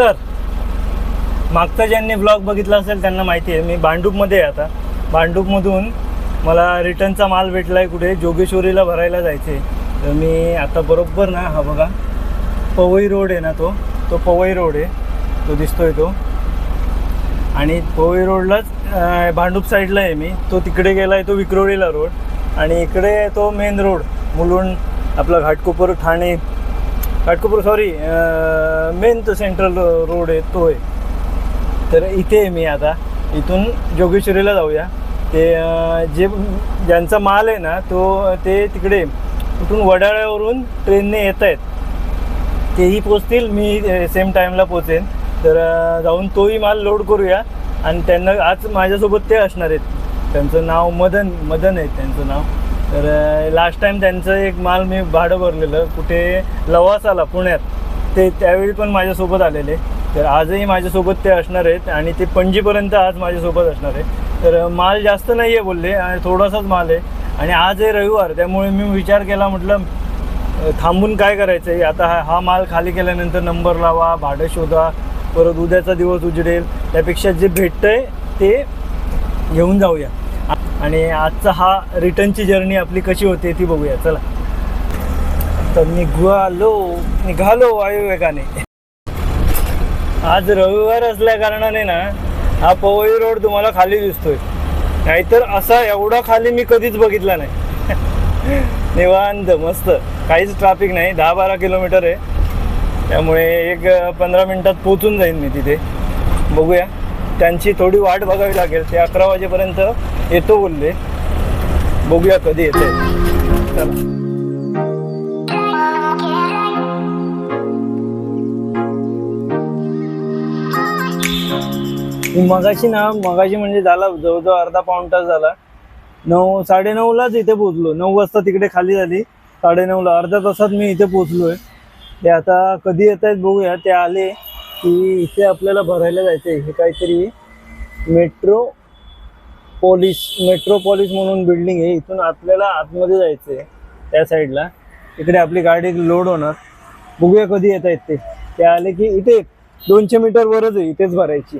तर मागचा ज्यांनी ब्लॉग बघितला असेल त्यांना माहिती आहे. मी भांडूपमध्ये आहे आता. भांडूपमधून मला रिटर्नचा माल भेटला आहे कुठे? जोगेश्वरीला भरायला जायचे तर मी आता बरोबर ना हा बघा पवई रोड आहे ना तो. तो पवई रोड आहे. तो दिसतोय तो. आणि पवई रोडलाच भांडूप साईडला आहे मी. तो तिकडे गेला आहे तो विक्रोळीला रोड. आणि इकडे तो मेन रोड मुलुंड आपला घाटकोपर ठाणे घाटकोपर सॉरी मेन तो सेंट्रल रोड आहे तो आहे. तर इथे आहे मी आता. इथून जोगेश्वरीला जाऊया. ते जे ज्यांचा माल आहे ना तो ते तिकडे कुठून वडाळ्यावरून ट्रेनने येत आहेत तेही पोचतील मी सेम टाईमला पोचेन तर जाऊन तोही माल लोड करूया. आणि त्यांना आज माझ्यासोबत ते असणार आहेत. त्यांचं नाव मदन मदन आहे त्यांचं नाव. तर लास्ट टाईम त्यांचं एक माल मी भाडं भरलेलं कुठे लवासाला पुण्यात. ते त्यावेळी पण माझ्यासोबत आलेले. तर आजही माझ्यासोबत ते असणार आहेत आणि ते पणजीपर्यंत आज माझ्यासोबत असणार आहे तर माल जास्त नाही आहे बोलले आणि थोडासाच माल आहे. आणि आज आहे रविवार त्यामुळे मी विचार केला म्हटलं थांबून काय करायचं आहे आता हा हा माल खाली केल्यानंतर नंबर लावा भाडं शोधा परत उद्याचा दिवस उजडेल. त्यापेक्षा जे भेटतं आहे ते घेऊन जाऊया. आणि आजचा हा रिटर्नची जर्नी आपली कशी होते ती बघूया चला. तर निघालो निघालो वायुवेगाने. आज रविवार असल्या कारणाने ना हा पवई रोड तुम्हाला खाली दिसतोय. नाहीतर असा एवढा खाली मी कधीच बघितला नाही. निवांत मस्त. काहीच ट्रॅफिक नाही दहा बारा किलोमीटर आहे. त्यामुळे एक पंधरा मिनटात पोचून जाईन मी तिथे. बघूया. त्यांची थोडी वाट बघावी लागेल. ते अकरा वाजेपर्यंत येतो बोलले. बघूया कधी येते चला. मगाशी ना मगाशी म्हणजे झाला जवळजवळ अर्धा पाऊण तास झाला. नऊ साडेनऊलाच इथे पोचलो नऊ वाजता तिकडे खाली झाली. साडेनऊला अर्ध्या तासात मी इथे पोचलोय ते आता कधी येत आहेत बघूया. ते आले. की इथे आपल्याला भरायला जायचं हे काहीतरी मेट्रो पोलीस मेट्रो पोलीस म्हणून बिल्डिंग आहे. इथून आपल्याला आतमध्ये जायचं आहे त्या साईडला इकडे आपली गाडी लोड होणार. बघूया कधी येत आहेत ते. ते आले की इथे दोनशे मीटरवरच आहे इथेच भरायची.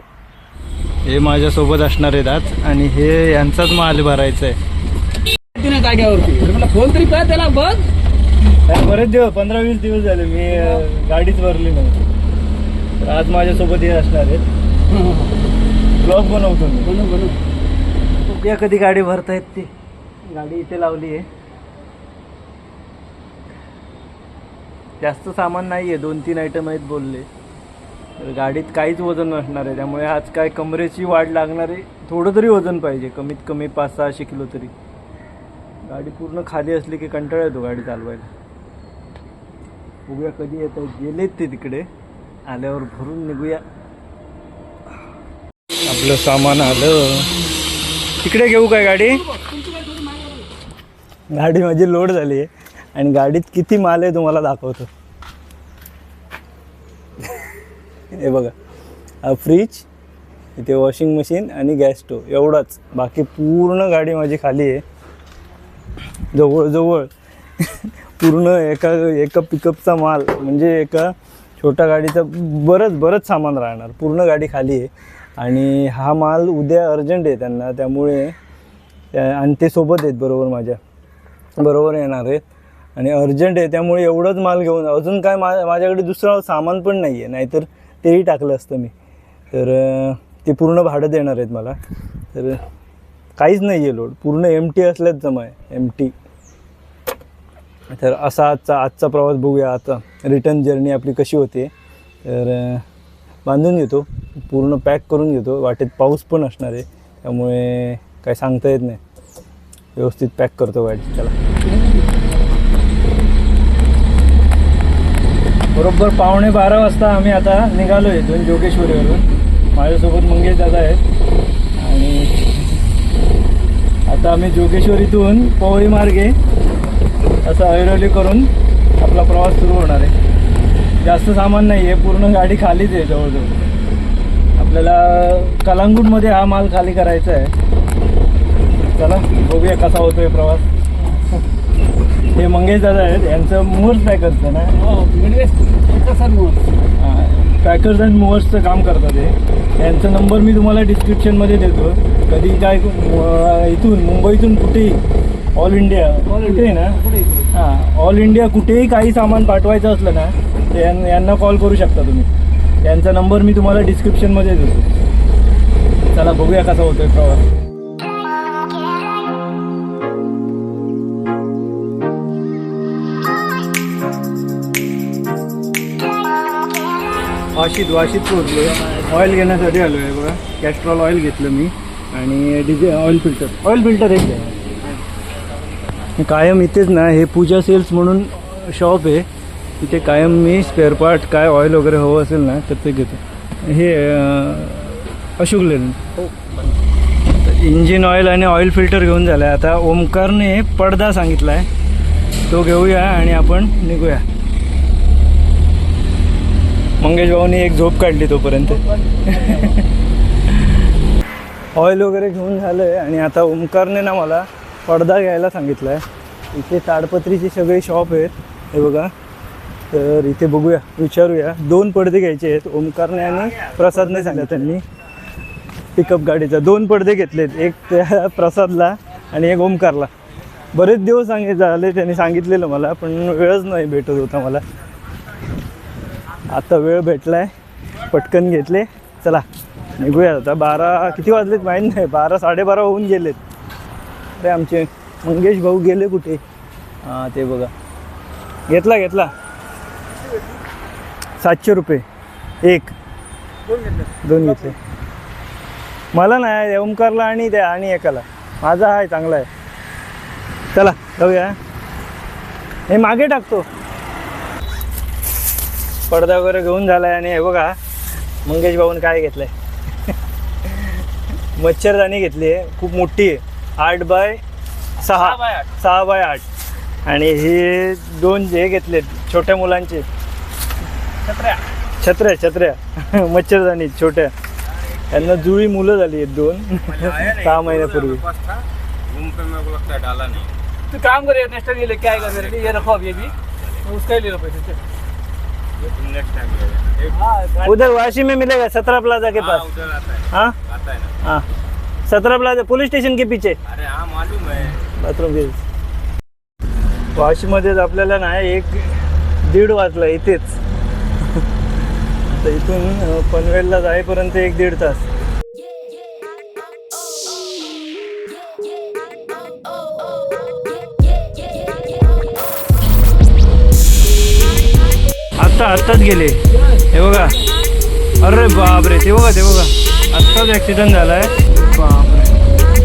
हे माझ्यासोबत असणार आहेत आज आणि हे यांचाच माल भरायचा आहे जाग्यावरती मला फोन तरी कर त्याला बघ. काय बरेच दिवस पंधरा वीस दिवस झाले मी गाडीच भरली नव्हती. तर आज माझ्यासोबत हे असणार आहेत. ब्लॉग बनवतो मी. बनू बनू बघूया कधी गाडी भरतायत ती. गाडी इथे लावली आहे. जास्त सामान नाही आहे दोन तीन आयटम आहेत बोलले. तर गाडीत काहीच वजन नसणार आहे त्यामुळे आज काय कमरेची वाढ लागणार आहे थोडं तरी वजन पाहिजे कमीत कमी पाच सहाशे किलो तरी. गाडी पूर्ण खाली असली की कंटाळा येतो गाडी चालवायला. बघूया कधी येत आहेत गेलेत ते तिकडे. आल्यावर भरून निघूया. आपलं सामान आलं. तिकडे घेऊ काय गाडी? गाडी माझी लोड झाली आहे. आणि गाडीत किती माल आहे तुम्हाला दाखवतो. हे बघा. फ्रीज इथे वॉशिंग मशीन आणि गॅस स्टोव एवढाच. बाकी पूर्ण गाडी माझी खाली आहे. जवळजवळ. पूर्ण एका एका पिकअपचा माल. म्हणजे एका छोट्या गाडीचं बरंच बरंच सामान राहणार. पूर्ण गाडी खाली आहे. आणि हा माल उद्या अर्जंट आहे त्यांना. त्यामुळे त्या- आणि ते सोबत आहेत बरोबर माझ्या. बरोबर येणार आहेत. आणि अर्जंट आहे त्यामुळे एवढंच माल घेऊन अजून काय मा माझ्याकडे दुसरं सामान पण नाही आहे नाहीतर तेही टाकलं असतं मी. तर ते पूर्ण भाडं देणार आहेत मला. तर काहीच नाही आहे लोड पूर्ण एम टी असल्याच जमा आहे. एम टी तर असा आजचा आजचा प्रवास बघूया. आता रिटर्न जर्नी आपली कशी होते तर बांधून घेतो. पूर्ण पॅक करून घेतो. वाटेत पाऊस पण असणार आहे. त्यामुळे काय सांगता येत नाही. व्यवस्थित पॅक करतो गाडी. त्याला बरोबर पावणे बारा वाजता आम्ही आता निघालो आहे इथून जोगेश्वरीवरून. माझ्यासोबत मंगेश दादा आहेत. आणि आता आम्ही जोगेश्वरीतून पवई मार्गे असं ऐरोली करून आपला प्रवास सुरू होणार आहे. जास्त सामान नाही आहे पूर्ण गाडी खालीच आहे जवळजवळ. आपल्याला कलांगूटमध्ये हा माल खाली करायचा आहे. चला बघूया कसा होतोय प्रवास. हे मंगेश दादा आहेत यांचं मोर्स पॅकरचं ना? हो हा. पॅकर्स अँड मुव्हर्सचं काम करतात ते यांचा नंबर मी तुम्हाला डिस्क्रिप्शनमध्ये देतो. कधी काय इथून मुंबईतून कुठेही ऑल इंडिया ऑल इंडिया ना? हां. ऑल इंडिया कुठेही काही सामान पाठवायचं असलं ना तर यां- यांना कॉल करू शकता तुम्ही. यांचा नंबर मी तुम्हाला डिस्क्रिप्शनमध्ये देतो. चला बघूया कसा होतोय प्रवास. वाशीत वाशीत पोहोचलो ऑइल घेण्यासाठी आलो आहे बघा. कॅस्ट्रॉल ऑइल घेतलं मी. आणि diesel oil filter oil filter एक आहे. कायम इथेच ना हे पूजा सेल्स म्हणून शॉप आहे. तिथे कायम मी स्पेअर पार्ट काय ऑइल वगैरे हवं असेल ना तर ते घेतो. हे अशोक लेन. इंजिन ऑइल आणि ऑइल फिल्टर घेऊन झालं आहे आता ओमकारने पडदा सांगितला आहे तो घेऊया आणि आपण निघूया. मंगेश भाऊनी एक झोप काढली तोपर्यंत. ऑइल वगैरे घेऊन झालं आहे आणि आता ओमकारने ना मला पडदा घ्यायला सांगितला आहे इथे ताडपत्रीचे सगळे शॉप आहेत. हे बघा. तर इथे बघूया विचारूया. दोन पडदे घ्यायचे आहेत. ओमकारने आणि प्रसादने सांगितलं त्यांनी. पिकअप गाडीचा. दोन पडदे घेतलेत. एक त्या प्रसादला आणि एक ओमकारला. बरेच दिवस सांगित झाले त्यांनी सांगितलेलं मला पण वेळच नाही भेटत होता मला. आता वेळ भेटलाय. पटकन घेतले. चला निघूया आता. बारा किती वाजलेत माहीत नाही. बारा साडेबारा होऊन गेलेत. अरे आमचे मंगेश भाऊ गेले कुठे? हां ते बघा. घेतला घेतला. सातशे रुपये. एक. दोन घेतले. मला नाही ओमकारला आणि त्या आणि एकाला. माझा आहे चांगला आहे. चला जाऊया. हे मागे टाकतो. पडदा वगैरे घेऊन झालाय आणि हे बघा मंगेश भाऊन काय घेतलंय. मच्छरदाणी घेतली आहे. खूप मोठी आहे. आठ बाय सहा. सहा बाय आठ. आणि हे दोन जे घेतलेत छोट्या मुलांचे. छत्र्या. छत्र्या मच्छरदाणी छोट्या. यांना जुळी मुलं झाली आहेत दोन. सहा महिन्यापूर्वी. तू काम करे नेक्स्ट टाइम ये लेके आएगा मेरे लिए ये रखो अब ये भी तो उसका ही ले लो पैसे चल। हाँ उधर वाशी में मिलेगा सत्रह प्लाजा के पास. हाँ. हाँ. सत्रह प्लाजा पुलिस स्टेशन के पीछे. अरे हाँ मालूम है बाथरूम वाशीमध्येच आपल्याला ना एक दीड वाजला इथेच. आता इथून पनवेलला जाईपर्यंत एक दीड तास. आत्ता आत्ताच गेले. हे बघा. अरे बापरे ते बघा ते बघा. आत्ताच ॲक्सिडेंट झालाय. बापरे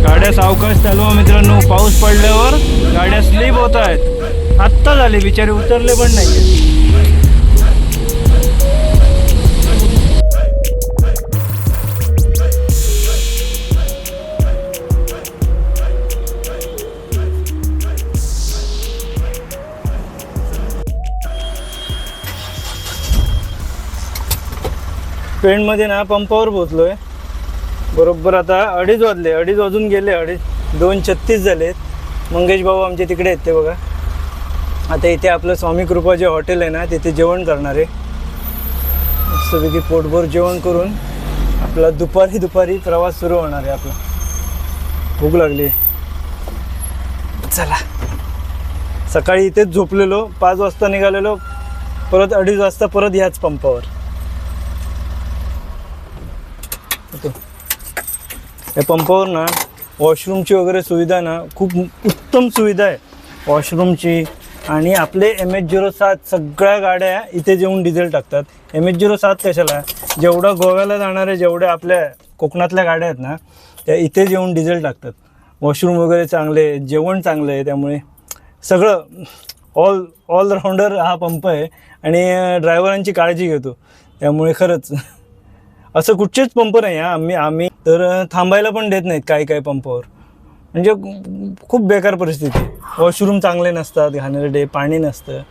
गाड्या सावकाश चालवा मित्रांनो. पाऊस पडल्यावर गाड्या स्लिप होत आहेत. आत्ता झाले बिचारे उतरले पण नाही पेणमध्ये ना पंपावर पोचलोय बरोबर आता अडीच वाजले अडीच वाजून गेले अडीच दोन छत्तीस झाले मंगेश भाऊ आमचे तिकडे येते बघा. आता इथे आपलं स्वामी कृपा जे हॉटेल आहे ना तिथे जेवण करणार. आहे मस्तपैकी पोटभर जेवण करून आपला दुपारी दुपारी प्रवास सुरू होणार आहे आपला. भूक लागली. चला. सकाळी इथेच झोपलेलो पाच वाजता निघालेलो परत अडीच वाजता परत ह्याच पंपावर. या पंपावर ना वॉशरूमची वगैरे सुविधा ना खूप उत्तम सुविधा आहे. वॉशरूमची आणि आपले एम एच झिरो सात सगळ्या गाड्या इथे येऊन डिझेल टाकतात. एम एच झिरो सात कशाला? जेवढं गोव्याला जाणारे जेवढ्या आपल्या कोकणातल्या गाड्या आहेत ना त्या इथे जेऊन डिझेल टाकतात. वॉशरूम वगैरे चांगले आहे, जेवण चांगलं आहे त्यामुळे सगळं ऑल ऑलराऊंडर हा पंप आहे. आणि ड्रायव्हरांची काळजी घेतो. त्यामुळे खरंच असं कुठचेच पंप नाही आहे आम्ही आम्ही तर थांबायला पण देत नाहीत काही काही पंपावर. म्हणजे खूप बेकार परिस्थिती. वॉशरूम चांगले नसतात घाणेरडे पाणी नसतं.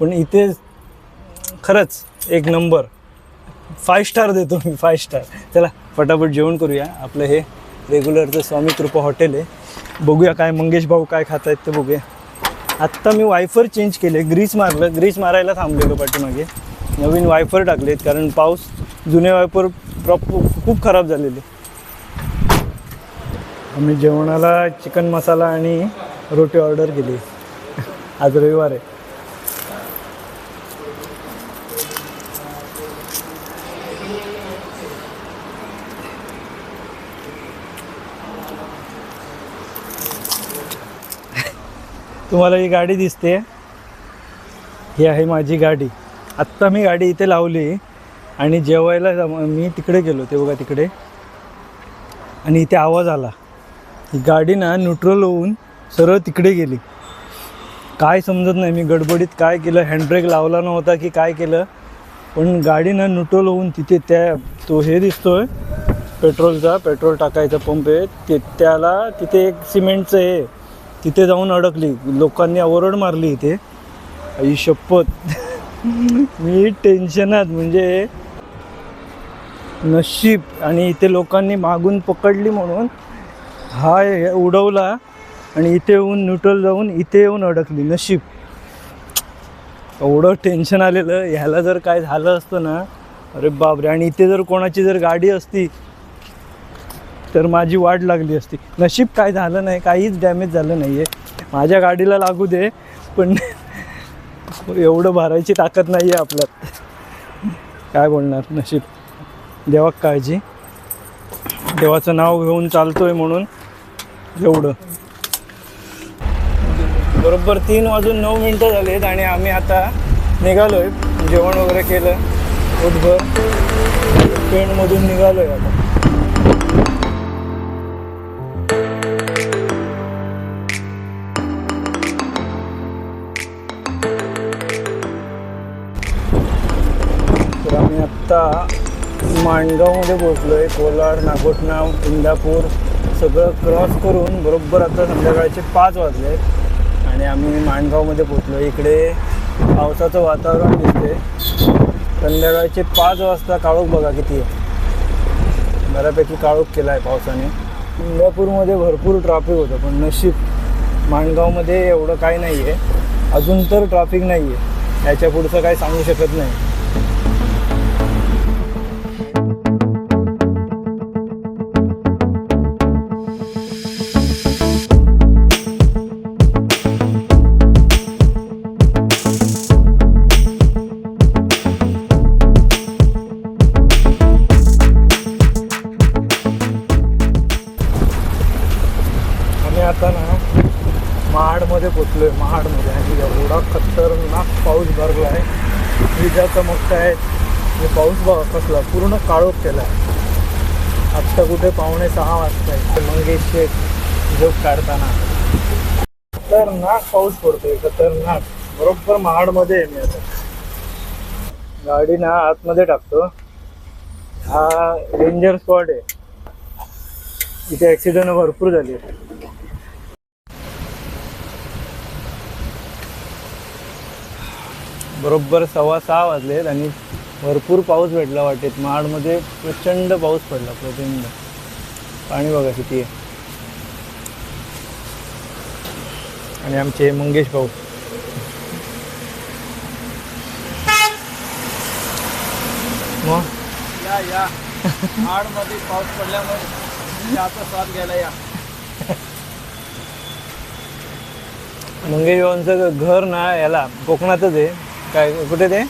पण इथे खरंच एक नंबर. फाय स्टार देतो मी फाय स्टार चला फटाफट जेवण करूया. आपलं हे रेग्युलरचं स्वामी कृपा हॉटेल आहे. बघूया काय मंगेश भाऊ काय खात आहेत ते बघूया. आत्ता मी वायफर चेंज केले ग्रीस मारलं. ग्रीस मारायला थांबलेलो पाठीमागे. नवीन वायफर टाकलेत कारण पाऊस जुने वायफर प्रॉप खूप खराब झालेली. आम्ही जेवणाला चिकन मसाला आणि रोटी ऑर्डर केली. आज रविवार आहे. तुम्हाला ही गाडी दिसते. ही आहे माझी गाडी. आत्ता मी गाडी इथे लावली. आणि जेवायला जम- मी तिकडे गेलो ते बघा तिकडे. आणि इथे आवाज आला. ही गाडी ना न्यूट्रल होऊन सरळ तिकडे गेली. काय समजत नाही मी गडबडीत काय केलं हँडब्रेक लावला नव्हता की काय केलं पण गाडी ना न्यूट्रल होऊन तिथे त्या तो हे दिसतोय पेट्रोलचा पेट्रोल टाकायचा पंप आहे. ते त्याला तिथे एक सिमेंटचं हे तिथे जाऊन अडकली. लोकांनी ओरड मारली इथे. आई शपथ. मी टेन्शनात म्हणजे नशीब आणि इथे लोकांनी मागून पकडली म्हणून हा हे उडवला आणि इथे येऊन न्यूट्रल जाऊन इथे येऊन अडकली नशीब. एवढं टेन्शन आलेलं ह्याला जर काय झालं असतं ना अरे बापरे आणि इथे जर कोणाची जर गाडी असती तर माझी वाट लागली असती. नशीब काय झालं नाही काहीच डॅमेज झालं नाही आहे माझ्या गाडीला लागू दे पण एवढं भरायची ताकद नाही आहे आपल्यात. काय बोलणार नशीब. देवा काळजी. देवाचं नाव घेऊन चालतोय म्हणून एवढं. बरोबर तीन वाजून नऊ मिनटं झालीत आणि आम्ही आता निघालोय. जेवण वगैरे केलं. पोटभर. पेणमधून निघालोय आता. माणगावमध्ये पोहोचलो आहे कोलाड नागोठणाव इंदापूर सगळं क्रॉस करून बरोबर आता संध्याकाळचे पाच वाजले आहेत आणि आम्ही माणगावमध्ये पोहोचलो इकडे पावसाचं वातावरण दिसते संध्याकाळचे पाच वाजता काळोख बघा किती आहे. बऱ्यापैकी काळोख केला आहे पावसाने. इंदापूरमध्ये भरपूर ट्रॅफिक होतं पण नशीब माणगावमध्ये एवढं काही नाही आहे अजून तर ट्रॅफिक नाही आहे याच्या पुढचं काही सांगू शकत नाही. विजाचा मोठा आहे. आहेत पाऊस बघा कसला पूर्ण काळोख केला आहे. आत्ता कुठे पावणे सहा वाजता आहे. मंगेश शेख झोप काढताना. खतरनाक पाऊस पडतोय खतरनाक. बरोबर महाडमध्ये आहे मी आता. गाडी ना आतमध्ये टाकतो. हा डेंजर स्पॉट आहे. इथे ॲक्सिडेंट भरपूर झाली. बरोबर सव्वा सहा वाजलेत आणि भरपूर पाऊस भेटला वाटेत. महाडमध्ये प्रचंड पाऊस पडला प्रचंड. पाणी बघा किती आहे. आणि आमचे मंगेश भाऊ. मग? या या. आडमध्ये पाऊस पडल्यामुळे चहाचा स्वाद घ्यायला या. मंगेश भाऊंचं घर ना याला कोकणातच आहे. काय कुठे ते?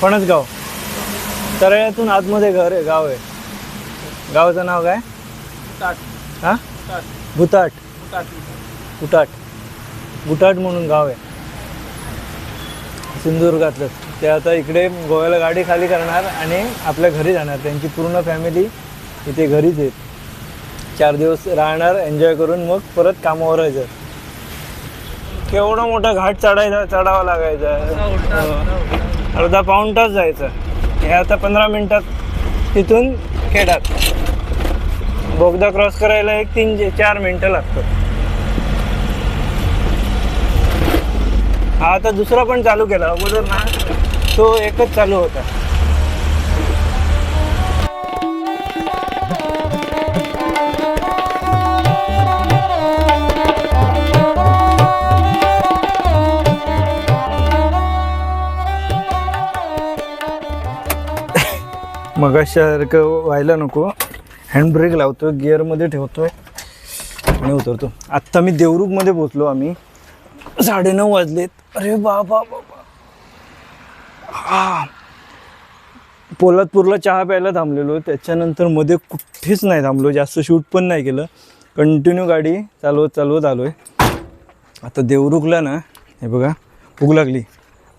फणसगाव तळ्यातून आतमध्ये घर आहे गाव आहे. गावाचं नाव काय? हां? ताट भुताट ताट गुटाट गुटाट म्हणून गाव आहे. सिंधुदुर्गातलं ते आता इकडे गोव्याला गाडी खाली करणार आणि आपल्या घरी जाणार. त्यांची पूर्ण फॅमिली इथे घरीच आहेत. चार दिवस राहणार एन्जॉय करून मग परत कामावर यायचं केवढा मोठा घाट चढायचा चढावा लागायचा? अर्धा पाऊण तास जायचं. हे आता पंधरा मिनिटात तिथून खेडात. बोगदा क्रॉस करायला एक तीन चार मिनटं लागतात. हा आता दुसरा पण चालू केला. अगोदर ना तो एकच चालू होता. मगासारखं व्हायला नको. हँडब्रेक लावतोय गिअरमध्ये ठेवतोय आणि उतरतो. आत्ता मी देवरूखमध्ये पोचलो आम्ही. साडेनऊ वाजलेत. अरे बाबा बाबा हा. पोलादपूरला चहा प्यायला थांबलेलो. त्याच्यानंतरमध्ये कुठेच नाही थांबलो. जास्त शूट पण नाही केलं. कंटिन्यू गाडी चालवत चालवत आलो आहे आता देवरुखला ना हे बघा भूक लागली.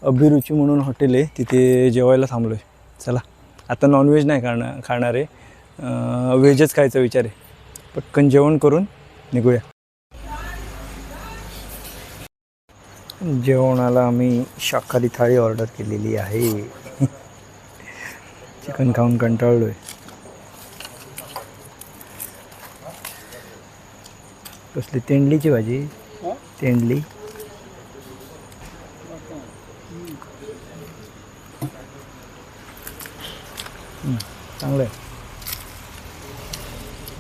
अभिरुची म्हणून हॉटेल आहे. तिथे जेवायला थांबलो आहे चला. आता नॉनव्हेज नाही खाणार खाणार आहे. व्हेजच खायचा विचार आहे. पटकन जेवण करून निघूया. जेवणाला आम्ही शाकाहारी थाळी ऑर्डर केलेली आहे. चिकन खाऊन कंटाळलो आहे कसली तेंडलीची भाजी? तेंडली हम्म, चांगलं आहे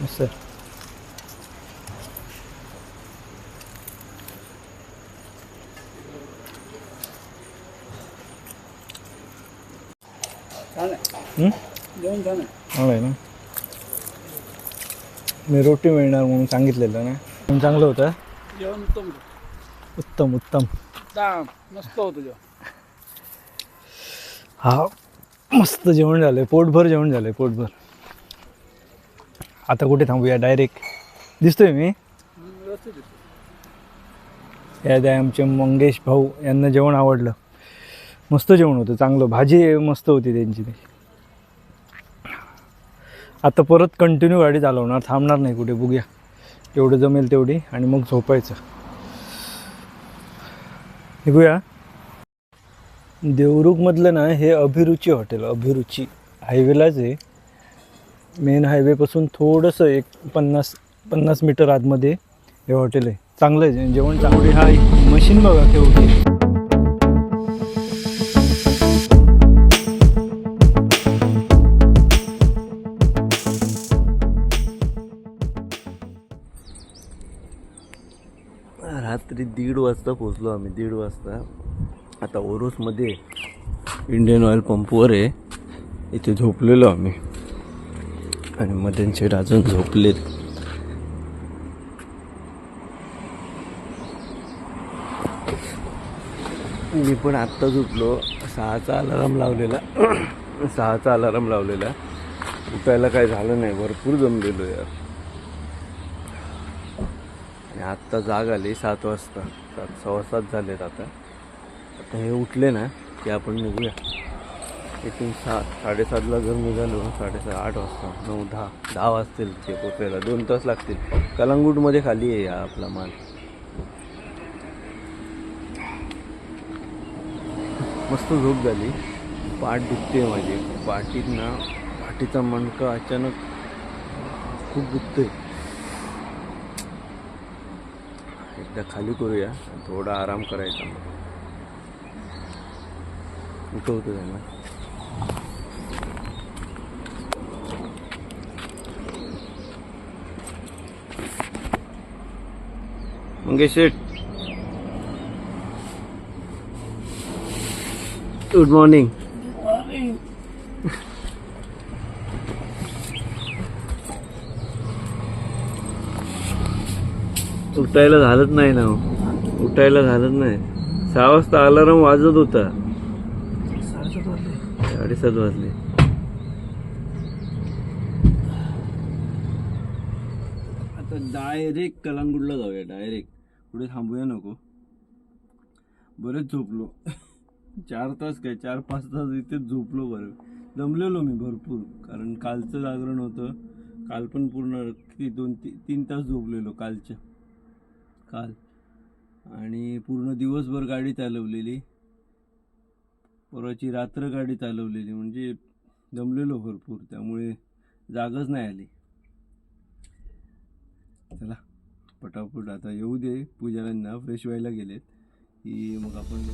मस्त आहे. छान आहे हम्म? जेवण छान आहे चांगलं आहे ना मी रोटी मिळणार म्हणून सांगितलेलं ना. पण चांगलं होतं? जेवण उत्तम उत्तम उत्तम. मस्त होतं जेवण. हा मस्त जेवण झालं पोटभर जेवण झालं पोटभर. आता कुठे थांबूया? डायरेक्ट दिसतोय मी? व्यवस्थित आहे. या द्या आमचे मंगेश भाऊ यांना जेवण आवडलं. मस्त जेवण होतं चांगलं. भाजी मस्त होती त्यांची ती. आता परत कंटिन्यू गाडी चालवणार थांबणार नाही कुठे बघूया. जेवढं जमेल तेवढी आणि मग झोपायचं. निघूया. देवरुखमधलं ना हे अभिरुची हॉटेल अभिरुची. हायवेलाच आहे. मेन हायवेपासून थोडंसं एक पन्नास पन्नास मीटर आतमध्ये हे हॉटेल आहे. चांगलं आहे जेवण चांगलं आहे. हा मशीन बघा केवढी. दीड वाजता पोचलो आम्ही दीड वाजता. आता ओरोसमध्ये इंडियन ऑइल पंपवर आहे. इथे झोपलेलो आम्ही. आणि मदन राजून अजून झोपलेत. मी पण आत्ता झोपलो. सहाचा अलाराम लावलेला. सहाचा अलाराम लावलेला. उठायला काय झालं नाही. भरपूर जमलेलो यार. आणि आत्ता जाग आली सात वाजता. सात सव्वा सात झालेत आता. आता हे उठले ना की आपण निघूया. इथून सात साडेसातला जर निघालो साडेसात आठ वाजता नऊ दहा दहा वाजतील ते पोचायला दोन तास लागतील. कलांगूटमध्ये खाली आहे हा आपला माल. मस्त झोप झाली. पाठ दुखते माझी. पाठीत ना पाठीचा मणका अचानक खूप दुखतोय. एकदा खाली करूया. थोडा आराम करायचा. मग उठवतो त्यांना. मंगेश शेठ गुड मॉर्निंग उठायला झालंच नाही ना हो. उठायला झालंच नाही. सहा वाजता अलाराम वाजत होता. साडेसात वाजले. आता डायरेक्ट कलांगुडला जाऊया डायरेक्ट पुढे थांबूया नको. बरेच झोपलो. चार तास काय? चार पाच तास इथेच झोपलो बरं. दमलेलो मी भरपूर कारण कालचं जागरण होतं. काल पण पूर्ण किती दोन ती तीन तास झोपलेलो कालच्या. काल. आणि पूर्ण दिवसभर गाडी चालवलेली. परवाची रात्र गाडी चालवलेली. म्हणजे दमलेलो भरपूर. त्यामुळे जागच नाही आली. चला पटापट आता येऊ दे. पूजाऱ्यांना फ्रेश व्हायला गेलेत. की मग आपण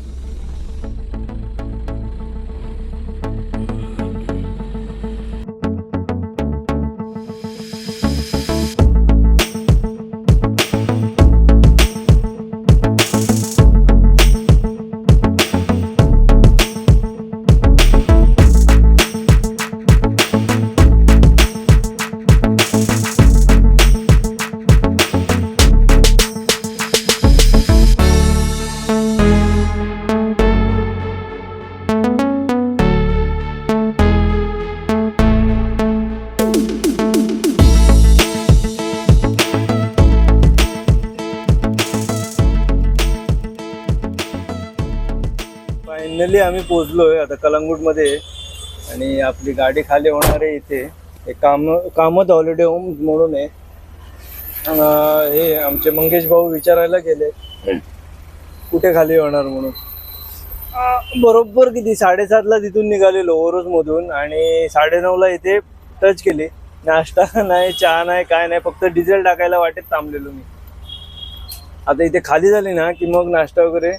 आम्ही पोचलोय आता कलंगूटमध्ये. आणि आपली गाडी खाली होणार आहे इथे. हे काम कामत हॉलिडे होम म्हणून आहे. हे आमचे मंगेश भाऊ विचारायला गेले. कुठे खाली होणार म्हणून? बरोबर किती? साडेसातला तिथून निघालेलो ओरोस मधून आणि साडेनऊला इथे टच केली. नाश्ता नाही चहा नाही काय नाही फक्त डिझेल टाकायला वाटेत थांबलेलो मी. आता इथे खाली झाली ना की मग नाश्ता वगैरे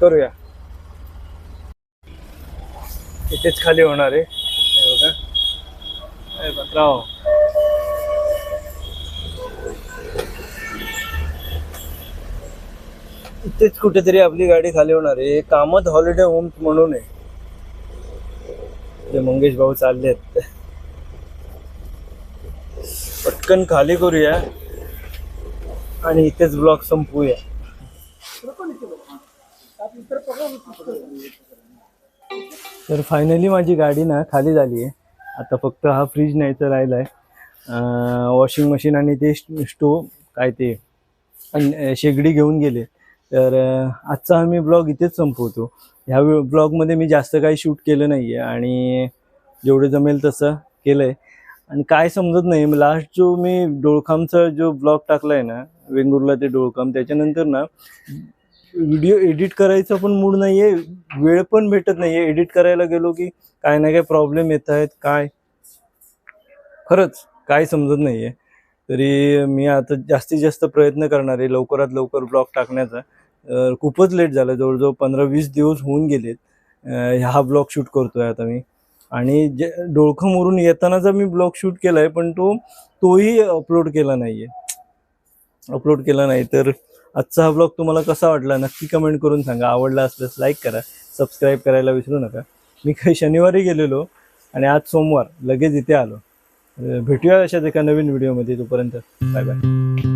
करूया. इथेच खाली होणार आहे. हे बघा. पत्राव. इथेच कुठेतरी आपली गाडी खाली होणार आहे. हे कामत हॉलिडे होम म्हणून आहे. ते मंगेश भाऊ चालले पटकन खाली करूया. आणि इथेच ब्लॉग संपवूया. तर फायनली माझी गाडी ना खाली झाली आहे. आता फक्त हा फ्रीज न्यायचा राहिला आहे वॉशिंग मशीन आणि ते स्टोव काय ते शेगडी घेऊन गेले. तर आजचा आम्ही ब्लॉग इथेच संपवतो. ह्या ब्लॉगमध्ये मी जास्त काही शूट केलं नाही आहे आणि जेवढं जमेल तसं केलं आहे आणि काय समजत नाही लास्ट जो मी डोळखामचा जो ब्लॉग टाकला आहे ना वेंगुर्ला ते डोळखाम त्याच्यानंतर ना व्हिडिओ एडिट करायचा पण मूड नाही आहे वेळ पण भेटत नाही आहे एडिट करायला गेलो की काय ना काय प्रॉब्लेम येत आहेत काय? खरंच काय समजत नाही आहे तरी मी आता जास्तीत जास्त प्रयत्न करणार आहे लवकरात लवकर ब्लॉग टाकण्याचा. खूपच लेट झालं जवळजवळ पंधरा वीस दिवस होऊन गेलेत. हा ब्लॉग शूट करतोय आता मी. आणि जे डोळखमवरून येतानाचा मी ब्लॉग शूट केला आहे पण तो तोही अपलोड केला नाही आहे अपलोड केला नाही. तर आजचा हा ब्लॉग तुम्हाला कसा वाटला नक्की कमेंट करून सांगा. आवडला असल्यास लाईक करा सबस्क्राईब करायला विसरू नका. मी काही शनिवारी गेलेलो आणि आज सोमवार लगेच इथे आलो. भेटूया अशाच एका नवीन व्हिडिओमध्ये तोपर्यंत. Bye bye